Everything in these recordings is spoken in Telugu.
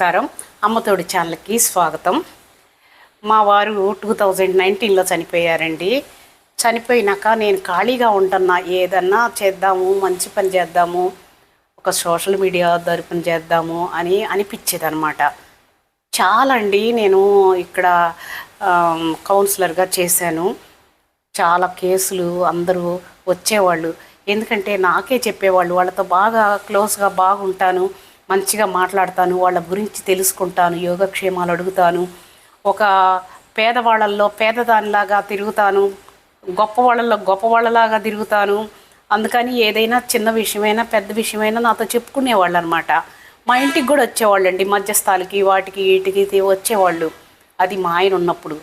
నమస్కారం. అమ్మతోడి ఛానల్కి స్వాగతం. మా వారు టూ థౌజండ్ నైన్టీన్లో చనిపోయారండి. చనిపోయినాక నేను ఖాళీగా ఉంటున్నా. ఏదన్నా చేద్దాము మంచి పని చేద్దాము ఒక సోషల్ మీడియా తరపున చేద్దాము అని అనిపించేది అనమాట చాలా అండి నేను ఇక్కడ కౌన్సిలర్గా చేశాను. చాలా కేసులు అందరూ వచ్చేవాళ్ళు. ఎందుకంటే నాకే చెప్పేవాళ్ళు వాళ్ళతో బాగా క్లోజ్గా బాగుంటాను. మంచిగా మాట్లాడతాను వాళ్ళ గురించి తెలుసుకుంటాను యోగక్షేమాలు అడుగుతాను. ఒక పేదవాళ్ళల్లో పేదదానిలాగా తిరుగుతాను గొప్పవాళ్ళల్లో గొప్పవాళ్ళలాగా తిరుగుతాను. అందుకని ఏదైనా చిన్న విషయమైనా పెద్ద విషయమైనా నాతో చెప్పుకునేవాళ్ళు అనమాట మా ఇంటికి కూడా వచ్చేవాళ్ళండి మధ్యస్థాలకి వాటికి వీటికి వచ్చేవాళ్ళు. అది మా ఆయన ఉన్నప్పుడు.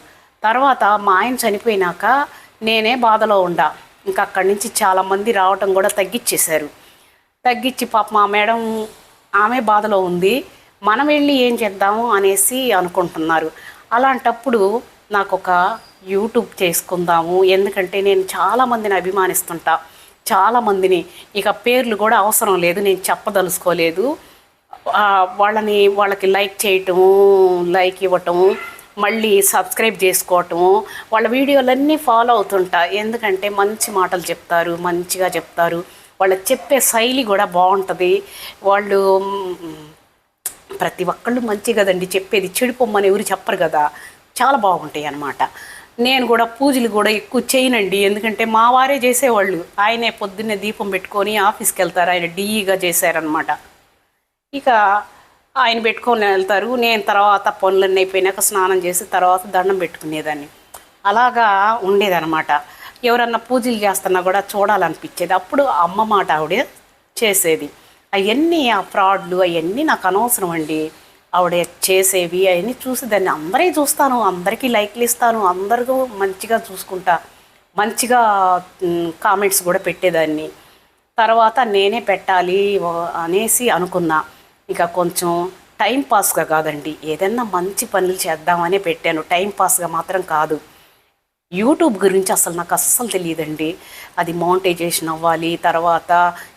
తర్వాత మా ఆయన చనిపోయినాక నేనే బాధలో ఉండా. ఇంకా అక్కడి నుంచి చాలామంది రావటం కూడా తగ్గించేశారు తగ్గించి పాప మా మేడం ఆమె బాధలో ఉంది. మనం వెళ్ళి ఏం చేద్దాము అనేసి అనుకుంటున్నారు. అలాంటప్పుడు నాకు ఒక యూట్యూబ్ చేసుకుందాము. ఎందుకంటే నేను చాలామందిని అభిమానిస్తుంటా. చాలామందిని ఇక పేర్లు కూడా అవసరం లేదు. నేను చెప్పదలుచుకోలేదు. వాళ్ళని వాళ్ళకి లైక్ చేయటము లైక్ ఇవ్వటము మళ్ళీ సబ్స్క్రైబ్ చేసుకోవటము వాళ్ళ వీడియోలన్నీ ఫాలో అవుతుంటా. ఎందుకంటే మంచి మాటలు చెప్తారు మంచిగా చెప్తారు. వాళ్ళు చెప్పే శైలి కూడా బాగుంటుంది. వాళ్ళు ప్రతి ఒక్కళ్ళు మంచి కదండి చెప్పేది. చెడిపోమ్మని ఎవరు చెప్పరు కదా. చాలా బాగుంటాయి అన్నమాట. నేను కూడా పూజలు కూడా ఎక్కువ చేయనండి. ఎందుకంటే మా వారే చేసేవాళ్ళు. ఆయనే పొద్దున్నే దీపం పెట్టుకొని ఆఫీస్కి వెళ్తారు. ఆయన డీఈగా చేశారనమాట ఇక ఆయన పెట్టుకొని వెళ్తారు. నేను తర్వాత పనులన్నీ అయిపోయినాక స్నానం చేసి తర్వాత దండం పెట్టుకునేదాన్ని. అలాగా ఉండేదన్నమాట. ఎవరన్నా పూజలు చేస్తున్నా కూడా చూడాలనిపించేది. అప్పుడు అమ్మ మాట ఆవిడ చేసేది. అవన్నీ ఆ ఫ్రాడ్లు అవన్నీ నాకు అనవసరం అండి. ఆవిడ చేసేవి అవన్నీ చూసి దాన్ని అందరే చూస్తాను అందరికీ లైక్లు ఇస్తాను అందరికీ మంచిగా చూసుకుంటా మంచిగా కామెంట్స్ కూడా పెట్టేదాన్ని. తర్వాత నేనే పెట్టాలి అనేసి అనుకున్నా. ఇక కొంచెం టైం పాస్గా కాదండి. ఏదన్నా మంచి పనులు చేద్దామనే పెట్టాను. టైం పాస్గా మాత్రం కాదు. యూట్యూబ్ గురించి అసలు నాకు అస్సలు తెలియదండి. అది మౌంటైజేషన్ అవ్వాలి తర్వాత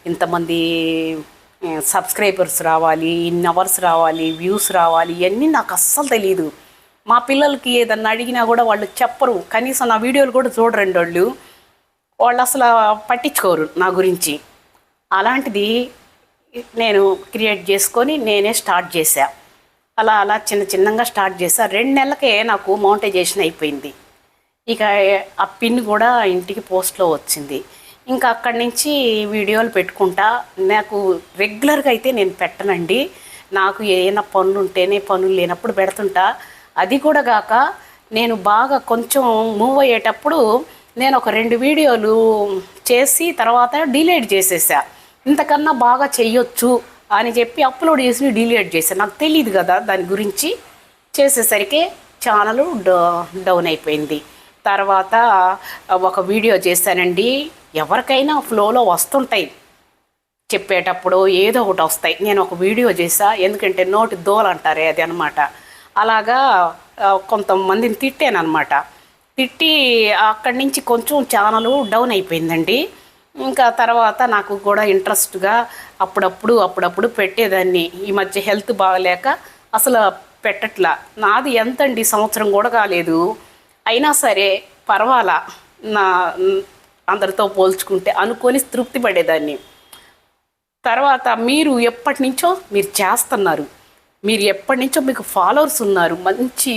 ఇంతమంది సబ్స్క్రైబర్స్ రావాలి ఇన్ అవర్స్ రావాలి వ్యూస్ రావాలి ఇవన్నీ నాకు అస్సలు తెలియదు మా పిల్లలకి ఏదన్నా అడిగినా కూడా వాళ్ళు చెప్పరు. కనీసం నా వీడియోలు కూడా చూడరండి వాళ్ళు. వాళ్ళు అసలు పట్టించుకోరు నా గురించి. అలాంటిది నేను క్రియేట్ చేసుకొని నేనే స్టార్ట్ చేశా. అలా అలా చిన్న చిన్నగా స్టార్ట్ చేశా. రెండు నెలలకే నాకు మౌంటైజేషన్ అయిపోయింది. ఇక ఆ పిన్ కూడా ఇంటికి పోస్ట్లో వచ్చింది. ఇంకా అక్కడి నుంచి వీడియోలు పెట్టుకుంటా. నాకు రెగ్యులర్గా అయితే నేను పెట్టనండి. నాకు ఏదైనా పనులు ఉంటేనే పనులు లేనప్పుడు పెడుతుంటా. అది కూడా కాక నేను బాగా కొంచెం మూవ్ అయ్యేటప్పుడు నేను ఒక రెండు వీడియోలు చేసి తర్వాత డిలీట్ చేసేసా. ఇంతకన్నా బాగా చెయ్యొచ్చు అని చెప్పి అప్లోడ్ చేసి డిలీట్ చేశాను నాకు తెలియదు కదా దాని గురించి. చేసేసరికి ఛానల్ డౌన్ అయిపోయింది. తర్వాత ఒక వీడియో చేశానండి. ఎవరికైనా ఫ్లోలో వస్తుంటాయి. చెప్పేటప్పుడు ఏదో ఒకటి వస్తాయి. నేను ఒక వీడియో చేసా ఎందుకంటే నోటి దోలు అంటారే అది అనమాట అలాగా ఆ, కొంతమందిని తిట్టానమాట తిట్టి అక్కడి నుంచి కొంచెం ఛానల్ డౌన్ అయిపోయిందండి. ఇంకా తర్వాత నాకు కూడా ఇంట్రెస్ట్గా అప్పుడప్పుడు అప్పుడప్పుడు పెట్టేదాన్ని. ఈ మధ్య హెల్త్ బాగలేక అసలు పెట్టట్లా. నాది ఎంతండి? సంవత్సరం కూడా కాలేదు. అయినా సరే పర్వాలా. నా అందరితో పోల్చుకుంటే అనుకొని తృప్తి పడేదాన్ని తర్వాత మీరు ఎప్పటి నుంచో మీరు చేస్తున్నారు. మీరు ఎప్పటి నుంచో మీకు ఫాలోవర్స్ ఉన్నారు. మంచి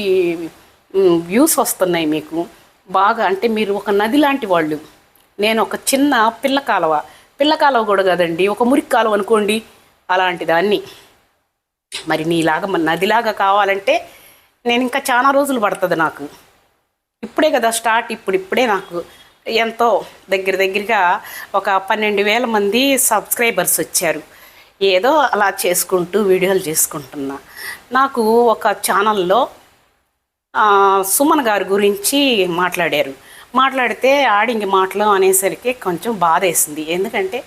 వ్యూస్ వస్తున్నాయి మీకు. బాగా అంటే మీరు ఒక నది లాంటి వాళ్ళు. నేను ఒక చిన్న పిల్ల కాలువ. పిల్ల కాలువ కూడా కదండి ఒక మురికి కాలువ అనుకోండి. అలాంటి దాన్ని. మరి నీలాగా మన నదిలాగా కావాలంటే నేను ఇంకా చాలా రోజులు పడుతుంది నాకు. ఇప్పుడే కదా స్టార్ట్ ఇప్పుడు ఇప్పుడే నాకు ఎంతో దగ్గర దగ్గరగా ఒక పన్నెండు వేల మంది సబ్స్క్రైబర్స్ వచ్చారు. ఏదో అలా చేసుకుంటూ వీడియోలు చేసుకుంటున్నా. నాకు ఒక ఛానల్లో సుమన్ గారి గురించి మాట్లాడారు. మాట్లాడితే ఆడింగి మాటలు అనేసరికి కొంచెం బాధేసింది. ఎందుకంటే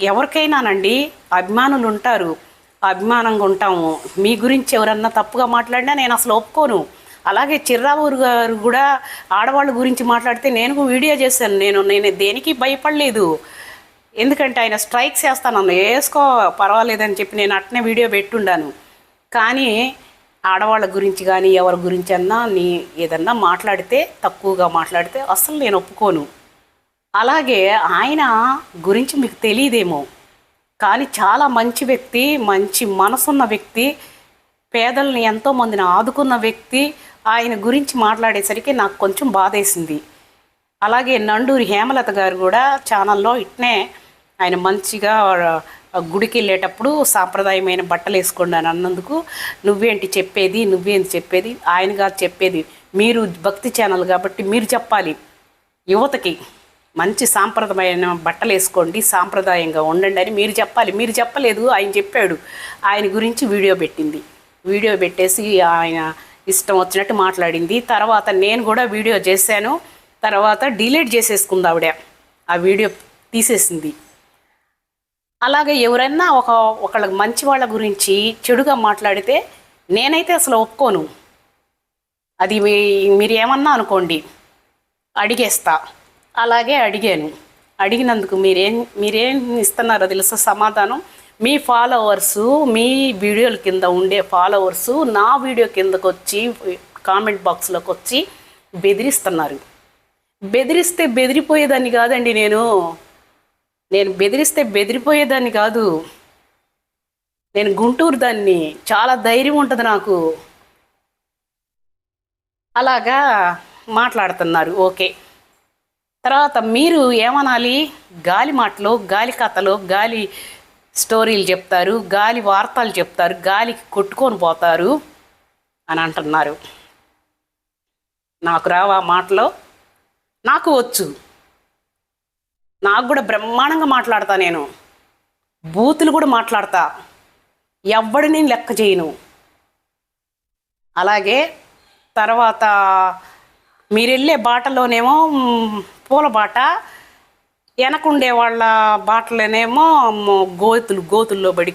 ఎవరికైనానండి అభిమానులు ఉంటారు. అభిమానంగా ఉంటాము. మీ గురించి ఎవరన్నా తప్పుగా మాట్లాడినా నేను అసలు ఒప్పుకోను. అలాగే చిర్రావూరు గారు కూడా ఆడవాళ్ళ గురించి మాట్లాడితే నేను వీడియో చేశాను. నేను నేను దేనికి భయపడలేదు. ఎందుకంటే ఆయన స్ట్రైక్స్ వేస్తాను వేసుకో పర్వాలేదని చెప్పి నేను అట్నే వీడియో పెట్టుండాను. కానీ ఆడవాళ్ళ గురించి కానీ ఎవరి గురించి అన్నా నీ ఏదన్నా మాట్లాడితే తక్కువగా మాట్లాడితే అసలు నేను ఒప్పుకోను. అలాగే ఆయన గురించి మీకు తెలియదేమో. కానీ చాలా మంచి వ్యక్తి మంచి మనసున్న వ్యక్తి పేదల్ని ఎంతోమందిని ఆదుకున్న వ్యక్తి ఆయన గురించి మాట్లాడేసరికి నాకు కొంచెం బాధేసింది. అలాగే నండూరి హేమలత గారు కూడా ఛానల్లో ఇట్నే ఆయన మంచిగా గుడికి వెళ్ళేటప్పుడు సాంప్రదాయమైన బట్టలు వేసుకోండి అని అన్నందుకు నువ్వేంటి చెప్పేది నువ్వేంటి చెప్పేది ఆయన గారు చెప్పేది మీరు భక్తి ఛానల్ కాబట్టి మీరు చెప్పాలి. యువతకి మంచి సాంప్రదాయమైన బట్టలు వేసుకోండి సాంప్రదాయంగా ఉండండి అని మీరు చెప్పాలి. మీరు చెప్పలేదు ఆయన చెప్పాడు. ఆయన గురించి వీడియో పెట్టింది. వీడియో పెట్టేసి ఆయన ఇష్టం వచ్చినట్టు మాట్లాడింది. తర్వాత నేను కూడా వీడియో చేశాను. తర్వాత డిలీట్ చేసేసుకుంది ఆవిడ. ఆ వీడియో తీసేసింది. అలాగే ఎవరైనా ఒక ఒకళ్ళ మంచి వాళ్ళ గురించి చెడుగా మాట్లాడితే నేనైతే అసలు ఒప్పుకోను. అది మీ మీరు ఏమన్నా అనుకోండి. అడిగేస్తా. అలాగే అడిగాను. అడిగినందుకు మీరేం మీరేం ఇస్తున్నారో తెలుసా సమాధానం? మీ ఫాలోవర్స్ మీ వీడియోల కింద ఉండే ఫాలోవర్స్ నా వీడియో కిందకు వచ్చి కామెంట్ బాక్స్లోకి వచ్చి బెదిరిస్తున్నారు. బెదిరిస్తే బెదిరిపోయేదాన్ని కాదండి నేను. నేను బెదిరిస్తే బెదిరిపోయేదాన్ని కాదు. నేను గుంటూరు దాన్ని చాలా ధైర్యం ఉంటుంది నాకు. అలాగా మాట్లాడుతున్నారు. ఓకే. తర్వాత మీరు ఏమనాలి? గాలి మాటలు గాలి కథలు గాలి స్టోరీలు చెప్తారు గాలి వార్తలు చెప్తారు గాలికి కొట్టుకొని పోతారు అని అంటున్నారు. నాకు రావా మాటలు? నాకు వచ్చు. నాకు కూడా బ్రహ్మాండంగా మాట్లాడతా నేను. బూతులు కూడా మాట్లాడతా. ఎవడిని లెక్క చేయను. అలాగే తర్వాత మీరు వెళ్ళే బాటలోనేమో పూల బాట వెనకుండే వాళ్ళ బాటలోనేమో గోతులు గోతుల్లో పడి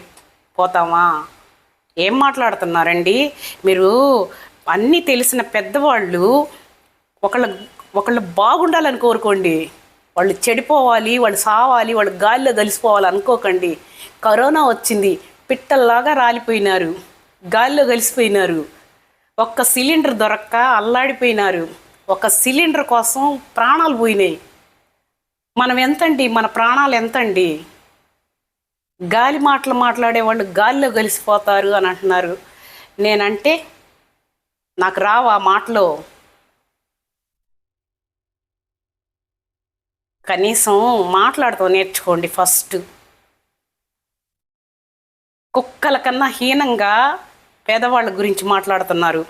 పోతామా? ఏం మాట్లాడుతున్నారండి? మీరు అన్నీ తెలిసిన పెద్దవాళ్ళు ఒకళ్ళ ఒకళ్ళు బాగుండాలని కోరుకోండి. వాళ్ళు చెడిపోవాలి వాళ్ళు సావాలి వాళ్ళు గాలిలో కలిసిపోవాలి అనుకోకండి. కరోనా వచ్చింది పిట్టల్లాగా రాలిపోయినారు గాలిలో కలిసిపోయినారు. ఒక్క సిలిండర్ దొరక్క అల్లాడిపోయినారు. ఒక సిలిండర్ కోసం ప్రాణాలు పోయినాయి. మనం ఎంతండి? మన ప్రాణాలు ఎంతండి? గాలి మాటలు మాట్లాడే వాళ్ళు గాలిలో కలిసిపోతారు అని అంటున్నారు. నేనంటే నాకు రావు ఆ మాటలో. కనీసం మాట్లాడుతూ నేర్చుకోండి ఫస్ట్. కుక్కల కన్నా హీనంగా పేదవాళ్ళ గురించి మాట్లాడుతున్నారు.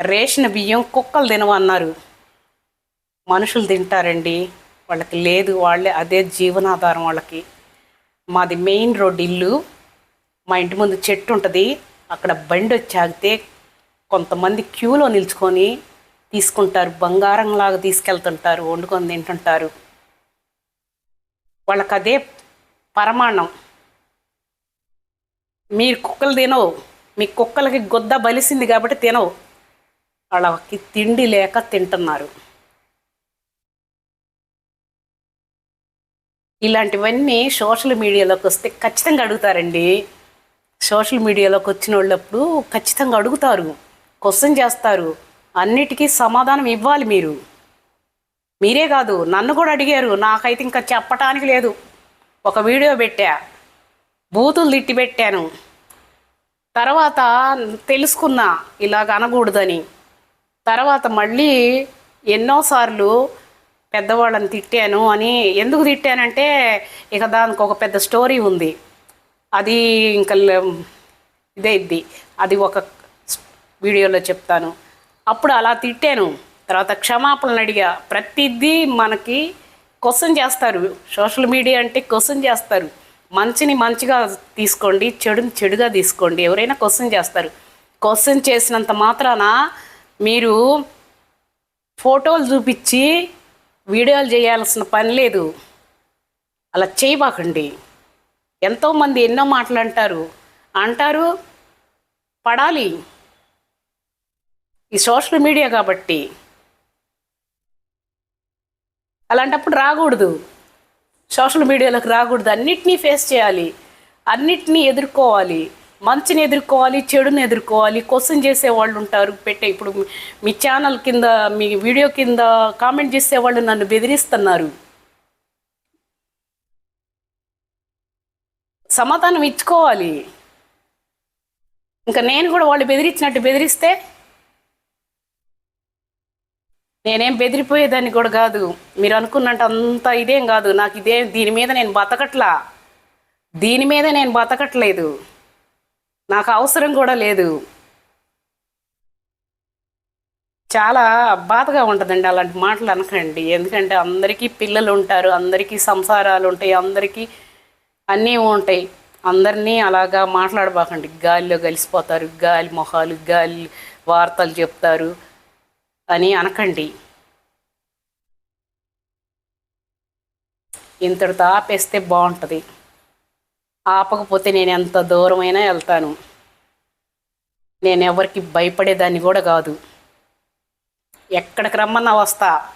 రేషన్ బియ్యం కుక్కలు తినవన్నారు. మనుషులు తింటారండి. వాళ్ళకి లేదు వాళ్ళే అదే జీవనాధారం వాళ్ళకి. మాది మెయిన్ రోడ్ ఇల్లు. మా ఇంటి ముందు చెట్టు ఉంటుంది. అక్కడ బండి వచ్చాగితే కొంతమంది క్యూలో నిల్చుకొని తీసుకుంటారు. బంగారంలాగా తీసుకెళ్తుంటారు వండుకొని తింటుంటారు. వాళ్ళకి అదే పరమాణం మీరు కుక్కలు తినవు. మీ కుక్కలకి గొద్ద బలిసింది కాబట్టి తినవు. వాళ్ళకి తిండి లేక తింటున్నారు. ఇలాంటివన్నీ సోషల్ మీడియాలోకి వస్తే ఖచ్చితంగా అడుగుతారండి. సోషల్ మీడియాలోకి వచ్చిన వాళ్ళప్పుడు ఖచ్చితంగా అడుగుతారు. క్వశ్చన్ చేస్తారు. అన్నిటికీ సమాధానం ఇవ్వాలి మీరు. మీరే కాదు నన్ను కూడా అడిగారు. నాకైతే ఇంకా చెప్పటానికి లేదు. ఒక వీడియో పెట్టా. బూతులు తిట్టి పెట్టాను. తర్వాత తెలుసుకున్నా ఇలాగ అనకూడదని. తర్వాత మళ్ళీ ఎన్నోసార్లు పెద్దవాళ్ళని తిట్టాను అని ఎందుకు తిట్టానంటే ఇక దానికి ఒక పెద్ద స్టోరీ ఉంది. అది ఇంకా ల- ఇదే ఇది అది ఒక వీడియోలో చెప్తాను. అప్పుడు అలా తిట్టాను. తర్వాత క్షమాపణలు అడిగా. ప్రతిదీ మనకి క్వశ్చన్ చేస్తారు. సోషల్ మీడియా అంటే క్వశ్చన్ చేస్తారు. మంచిని మంచిగా తీసుకోండి చెడుని చెడుగా తీసుకోండి. ఎవరైనా క్వశ్చన్ చేస్తారు. క్వశ్చన్ చేసినంత మాత్రాన మీరు ఫోటోలు చూపించి వీడియోలు చేయాల్సిన పని లేదు. అలా చేయబాకండి. ఎంతోమంది ఎన్నో మాటలు అంటారు. అంటారు పడాలి. ఈ సోషల్ మీడియా కాబట్టి. అలాంటప్పుడు రాకూడదు. సోషల్ మీడియాలోకి రాకూడదు. అన్నిటినీ ఫేస్ చేయాలి. అన్నిటినీ ఎదుర్కోవాలి. మంచిని ఎదుర్కోవాలి చెడుని ఎదుర్కోవాలి క్వశ్చన్ చేసే వాళ్ళు ఉంటారు. పెట్టే ఇప్పుడు మీ- ఛానల్ కింద మీ వీడియో కింద కామెంట్ చేసే వాళ్ళు నన్ను బెదిరిస్తున్నారు. సమాధానం ఇచ్చుకోవాలి. ఇంకా నేను కూడా వాళ్ళు బెదిరించినట్టు బెదిరిస్తే నేనేం బెదిరిపోయేదాన్ని కూడా కాదు. మీరు అనుకున్నట్టు అంత ఇదేం కాదు. నాకు ఇదే దీని మీద నేను బతకట్లా. దీని మీద నేను బతకట్లేదు. నాకు అవసరం కూడా లేదు. చాలా బాధగా ఉంటుందండి అలాంటి మాటలు అనకండి. ఎందుకంటే అందరికీ పిల్లలు ఉంటారు అందరికీ సంసారాలు ఉంటాయి అందరికీ అన్నీ ఉంటాయి. అందరినీ అలాగా మాట్లాడబాకండి. గాలిలో కలిసిపోతారు గాలి మొహాలు గాలి వార్తలు చెప్తారు అని అనకండి. ఇంతటితో ఆపేస్తే బాగుంటుంది. ఆపకపోతే నేను ఎంత దూరమైనా వెళ్తాను. నేను ఎవరికి భయపడేదాన్ని కూడా కాదు. ఎక్కడికి రమ్మన్నా వస్తా.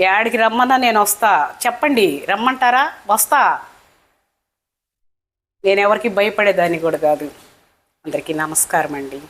యాడికి రమ్మన్నా నేను వస్తా. చెప్పండి రమ్మంటారా? వస్తా. నేను ఎవరికి భయపడేదాన్ని కూడా కాదు. అందరికీ నమస్కారం అండి